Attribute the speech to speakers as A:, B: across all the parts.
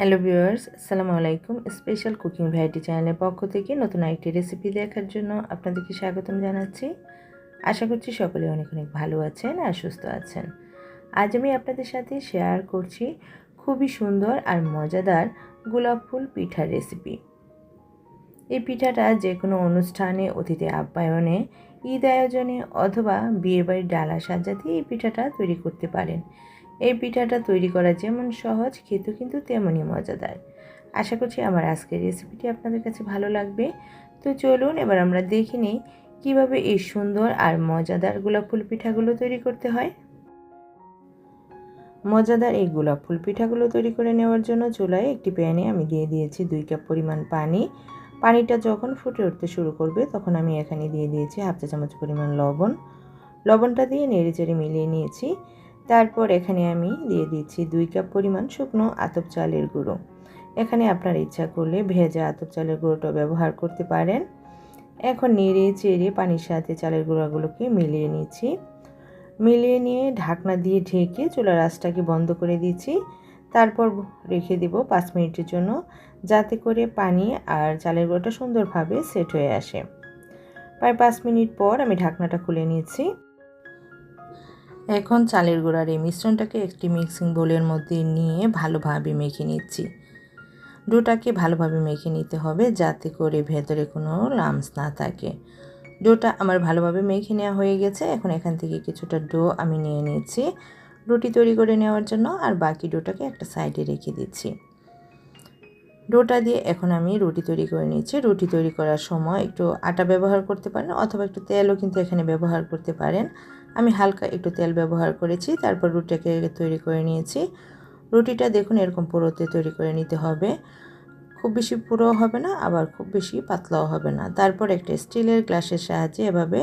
A: Hello viewers আসসালামু আলাইকুম special cooking variety চ্যানেলের পক্ষ থেকে নতুন একটি রেসিপি দেখার জন্য আপনাদেরকে স্বাগতম জানাচ্ছি। আশা করছি সকলে অনেক অনেক ভালো আছেন আর সুস্থ আছেন। আজ আমি আপনাদের সাথে শেয়ার করছি খুবই সুন্দর আর মজাদার গোলাপ ফুল পিঠার রেসিপি এই পিঠাটা যে কোনো অনুষ্ঠানে, অতিথি আপ্যায়নে, ঈদ আয়োজনে অথবা বিয়েবাড়ির ডালা সাজাতে এই পিঠাটা তৈরি করতে পারেন। এই পিঠাটা তৈরি করা যেমন সহজ, খেতেও কিন্তু তেমনই মজাদার। আশা করছি আমার আজকের রেসিপিটি আপনাদের কাছে ভালো লাগবে। তো চলুন এবার আমরা দেখে নিই কীভাবে এই সুন্দর আর মজাদার গোলাপ ফুল পিঠাগুলো তৈরি করতে হয়। মজাদার এই গোলাপ ফুল পিঠাগুলো তৈরি করে নেওয়ার জন্য চুলায় একটি প্যানে আমি দিয়ে দিয়েছি দুই কাপ পরিমাণ পানি। পানিটা যখন ফুটে উঠতে শুরু করবে তখন আমি এখানে দিয়ে দিয়েছি হাফ চা চামচ পরিমাণ লবণ। লবণটা দিয়ে নেড়ে চেড়ে মিলিয়ে নিয়েছি। তারপর এখানে আমি দিয়ে দিচ্ছি দুই কাপ পরিমাণ শুকনো আতপ চালের গুঁড়ো। এখানে আপনার ইচ্ছা করলে ভেজা আতপ চালের গুঁড়োটা ব্যবহার করতে পারেন। এখন নেড়ে চেড়ে পানির সাথে চালের গুঁড়াগুলোকে মিলিয়ে নিচ্ছি। মিলিয়ে নিয়ে ঢাকনা দিয়ে ঢেকে চুলার আঁচটাকে বন্ধ করে দিচ্ছি। তারপর রেখে দেব পাঁচ মিনিটের জন্য যাতে করে পানি আর চালের গুঁড়োটা সুন্দরভাবে সেট হয়ে আসে। প্রায় পাঁচ মিনিট পর আমি ঢাকনাটা খুলে নিয়েছি এখন চালের গুঁড়ার এই মিশ্রণটাকে একটি মিক্সিং বোলের মধ্যে নিয়ে ভালোভাবে মেখে নিচ্ছি। ডোটাকে ভালোভাবে মেখে নিতে হবে যাতে করে ভেতরে কোনো লামস না থাকে। ডোটা আমার ভালোভাবে মেখে নেওয়া হয়ে গেছে। এখন এখান থেকে কিছুটা ডো আমি নিয়ে নিয়েছি রুটি তৈরি করে নেওয়ার জন্য আর বাকি ডোটাকে একটা সাইডে রেখে দিচ্ছি। ডোটা দিয়ে এখন আমি রুটি তৈরি করে নিচ্ছি। রুটি তৈরি করার সময় একটু আটা ব্যবহার করতে পারেন অথবা একটু তেলও কিন্তু এখানে ব্যবহার করতে পারেন। আমি হালকা একটু তেল ব্যবহার করেছি, তারপর রুটিটাকে তৈরি করে নিয়েছি। রুটিটা দেখুন এরকম পুরোতে তৈরি করে নিতে হবে। খুব বেশি পুরো হবে না, আবার খুব বেশি পাতলাও হবে না। তারপর একটা স্টিলের গ্লাসের সাহায্যে এভাবে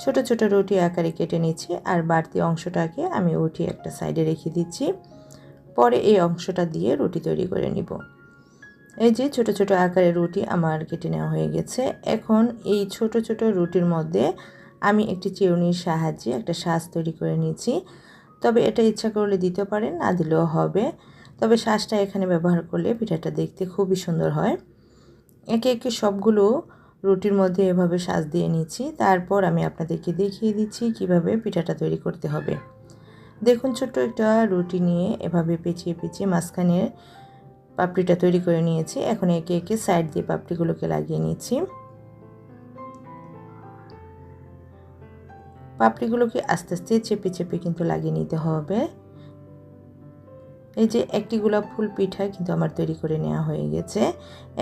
A: ছোট ছোট রুটি আকারে কেটে নিচ্ছি, আর বাড়তি অংশটাকে আমি উঠি একটা সাইডে রেখে দিচ্ছি। পরে এই অংশটা দিয়ে রুটি তৈরি করে নিব। এই যে ছোট ছোট আকারের রুটি আমার কেটে নেওয়া হয়ে গেছে। এখন এই ছোট ছোট রুটির মধ্যে আমি একটি চিরুনির সাহায্যে একটা শ্বাস তৈরি করে নিয়েছি। তবে এটা ইচ্ছা করলে দিতে পারেন, না দিলেও হবে। তবে শ্বাসটা এখানে ব্যবহার করলে পিঠাটা দেখতে খুবই সুন্দর হয়। একে একে সবগুলো রুটির মধ্যে এভাবে শ্বাস দিয়ে নিচ্ছি। তারপর আমি আপনাদেরকে দেখিয়ে দিচ্ছি কীভাবে পিঠাটা তৈরি করতে হবে। দেখুন, ছোট্ট একটা রুটি নিয়ে এভাবে পেঁচিয়ে পেঁচিয়ে মাঝখানের পাপড়িটা তৈরি করে নিয়েছি। এখন একে একে সাইড দিয়ে পাপড়িগুলোকে লাগিয়ে নিচ্ছি। পাপড়িগুলোকে আস্তে আস্তে চেপে চেপে কিন্তু লাগিয়ে নিতে হবে। এই যে একটি গোলাপ ফুল পিঠা কিন্তু আমার তৈরি করে নেওয়া হয়ে গেছে।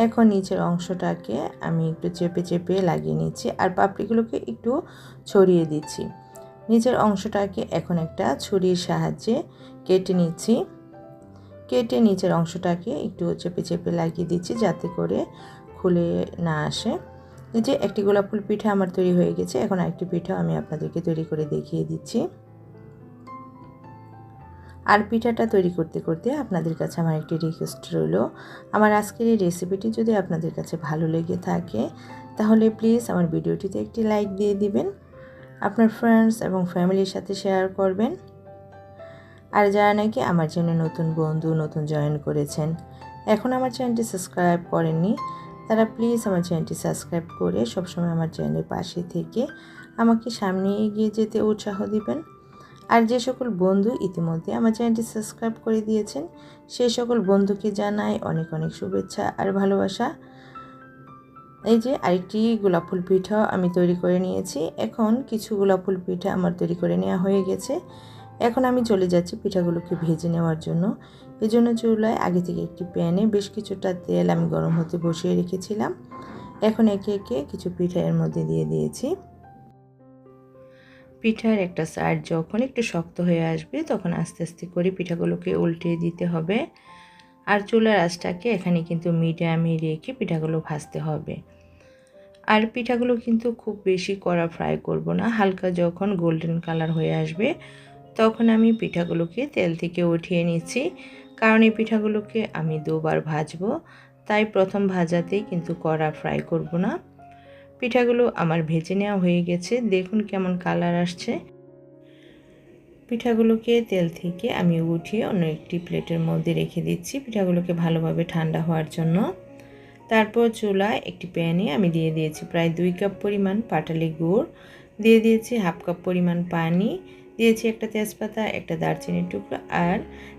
A: এখন নিচের অংশটাকে আমি একটু চেপে চেপে লাগিয়ে নিচ্ছি আর পাপড়িগুলোকে একটু ছড়িয়ে দিচ্ছি। নিচের অংশটাকে এখন একটা ছুরির সাহায্যে কেটে নিচ্ছি। কেটে নিচের অংশটাকে একটু চেপে চেপে লাগিয়ে দিচ্ছি যাতে করে খুলে না আসে। এই যে একটি গোলাপ ফুল পিঠা আমার তৈরি হয়ে গেছে, এখন আরেকটি পিঠা আমি আপনাদেরকে তৈরি করে দেখিয়ে দিচ্ছি। আর পিঠাটা তৈরি করতে করতে আপনাদের কাছে আমার একটি রিকোয়েস্ট রইল। আমার আজকের এই রেসিপিটি যদি আপনাদের কাছে ভালো লেগে থাকে, তাহলে প্লিজ আমার ভিডিওটিতে একটি লাইক দিয়ে দিবেন, আপনার ফ্রেন্ডস এবং ফ্যামিলির সাথে শেয়ার করবেন। আর যারা নাকি আমার জন্য নতুন বন্ধু, নতুন জয়েন করেছেন, এখন আমার চ্যানেলটি সাবস্ক্রাইব করেননি তারা প্লিজ আমার চ্যানেলটি সাবস্ক্রাইব করে সবসময় আমার চ্যানেলের পাশে থেকে আমাকে সামনে এগিয়ে যেতে উৎসাহ দিবেন। আর যে সকল বন্ধু ইতিমধ্যে আমার চ্যানেলটি সাবস্ক্রাইব করে দিয়েছেন সেই সকল বন্ধুকে জানাই অনেক অনেক শুভেচ্ছা আর ভালোবাসা। এই যে আরেকটি গোলাপ ফুল পিঠা আমি তৈরি করে নিয়েছি। এখন কিছু গোলাপ ফুল পিঠা আমার তৈরি করে নেওয়া হয়ে গেছে। এখন আমি চলে যাচ্ছি পিঠাগুলোকে ভেজে নেওয়ার জন্য। এই জন্য চুলায় আগে থেকে একটি প্যানে বেশ কিছুটা তেল আমি গরম হতে বসিয়ে রেখেছিলাম। এখন একে একে কিছু পিঠা এর মধ্যে দিয়ে দিয়েছি। পিঠার একটা সাইড যখন একটু শক্ত হয়ে আসবে তখন আস্তে আস্তে করে পিঠাগুলোকে উল্টে দিতে হবে। আর চুলার আঁচটাকে এখানে কিন্তু মিডিয়ামে রেখে পিঠাগুলো ভাজতে হবে। আর পিঠাগুলো কিন্তু খুব বেশি কড়া ফ্রাই করব না, হালকা যখন গোল্ডেন কালার হয়ে আসবে তখন আমি পিঠাগুলোকে তেল থেকে উঠিয়ে নিচ্ছি। কারণ এই পিঠাগুলোকে আমি দুবার ভাজবো, তাই প্রথম ভাজাতেই কিন্তু কড়া ফ্রাই করব না। পিঠাগুলো আমার ভেজে নেওয়া হয়ে গেছে, দেখুন কেমন কালার আসছে। পিঠাগুলোকে তেল থেকে আমি উঠিয়ে অন্য একটি প্লেটের মধ্যে রেখে দিচ্ছি, পিঠাগুলোকে ভালোভাবে ঠান্ডা হওয়ার জন্য। তারপর চুলায় একটি প্যানে আমি দিয়ে দিয়েছি প্রায় দুই কাপ পরিমাণ পাটালি গুড়, দিয়ে দিয়েছি হাফ কাপ পরিমাণ পানি দিয়েছি একটা তেজপাতা, একটা দারচিনির টুকরো আর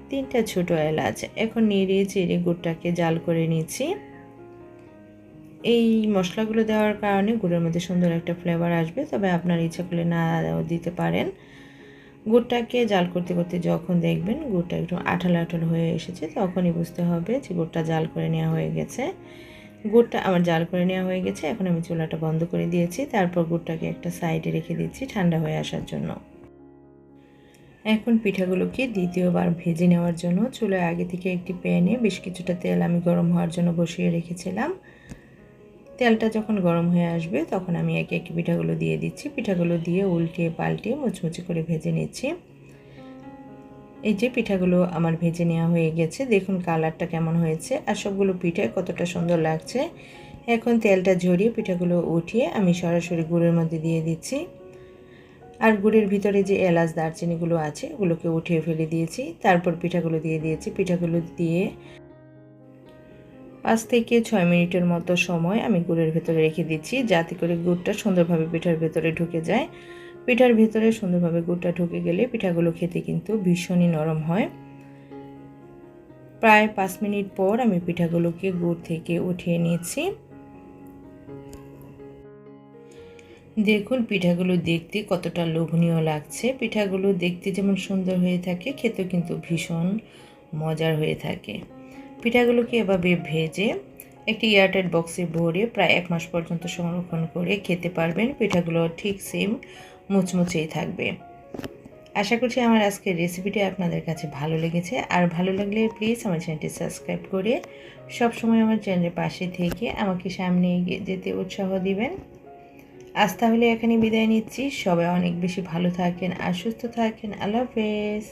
A: তিনটা ছোট এলাচ। এখন নেড়ে চেড়ে গুড়টাকে জাল করে নিচ্ছি। এই মশলাগুলো দেওয়ার কারণে গুড়ের মধ্যে সুন্দর একটা ফ্লেভার আসবে, তবে আপনার ইচ্ছা করলে না দিতে পারেন। গুড়টাকে জাল করতে করতে যখন দেখবেন গুড়টা একটু আঠাল আঠাল হয়ে এসেছে, তখনই বুঝতে হবে যে গুড়টা জাল করে নেওয়া হয়ে গেছে। গুড়টা আমার জাল করে নেওয়া হয়ে গেছে, এখন আমি চুলাটা বন্ধ করে দিয়েছি। তারপর গুড়টাকে একটা সাইডে রেখে দিচ্ছি ঠান্ডা হয়ে আসার জন্য। এখন পিঠাগুলোকে দ্বিতীয়বার ভেজে নেওয়ার জন্য চুলায় আগে থেকে একটি প্যানে বেশ কিছুটা তেল আমি গরম হওয়ার জন্য বসিয়ে রেখেছিলাম। তেলটা যখন গরম হয়ে আসবে তখন আমি একে একে পিঠাগুলো দিয়ে দিচ্ছি। পিঠাগুলো দিয়ে উল্টিয়ে পাল্টে মুচমুচি করে ভেজে নিচ্ছি। এই যে পিঠাগুলো আমার ভেজে নেওয়া হয়ে গেছে, দেখুন কালারটা কেমন হয়েছে আর সবগুলো পিঠে কতটা সুন্দর লাগছে। এখন তেলটা ঝরিয়ে পিঠাগুলো উঠিয়ে আমি সরাসরি গুড়ের মধ্যে দিয়ে দিচ্ছি। আর গুড়ের ভিতরে যে এলাচ, দারচিনিগুলো আছে, ওগুলোকে উঠিয়ে ফেলে দিয়েছি। তারপর পিঠাগুলো দিয়ে দিয়েছি। পিঠাগুলো দিয়ে পাঁচ থেকে ছয় মিনিটের মতো সময় আমি গুড়ের ভেতরে রেখে দিচ্ছি, যাতে করে গুড়টা সুন্দরভাবে পিঠার ভেতরে ঢুকে যায়। পিঠার ভেতরে সুন্দরভাবে গুড়টা ঢুকে গেলে পিঠাগুলো খেতে কিন্তু ভীষণই নরম হয়। প্রায় পাঁচ মিনিট পর আমি পিঠাগুলোকে গুড় থেকে উঠিয়ে নিয়েছি। দেখুন, পিঠাগুলো দেখতে কতটা লোভনীয় লাগছে। পিঠাগুলো দেখতে যেমন সুন্দর হয়ে থাকে, খেতেও কিন্তু ভীষণ মজার হয়ে থাকে। পিঠাগুলোকে এভাবে ভেজে একটি এয়ারটাইট বক্সে ভরে প্রায় এক মাস পর্যন্ত সংরক্ষণ করে খেতে পারবেন। পিঠাগুলো ঠিক সেম মুচমুচেই থাকবে। আশা করছি আমার আজকের রেসিপিটি আপনাদের কাছে ভালো লেগেছে। আর ভালো লাগলে প্লিজ আমার চ্যানেলটি সাবস্ক্রাইব করে সব সময় আমার চ্যানেলের পাশে থেকে আমাকে সামনে এগিয়ে যেতে উৎসাহ দিবেন। আজ তাহলে এখানে বিদায় নিচ্ছি। সবাই অনেক বেশি ভালো থাকেন, আর সুস্থ থাকেন। আল্লাহ হাফেজ।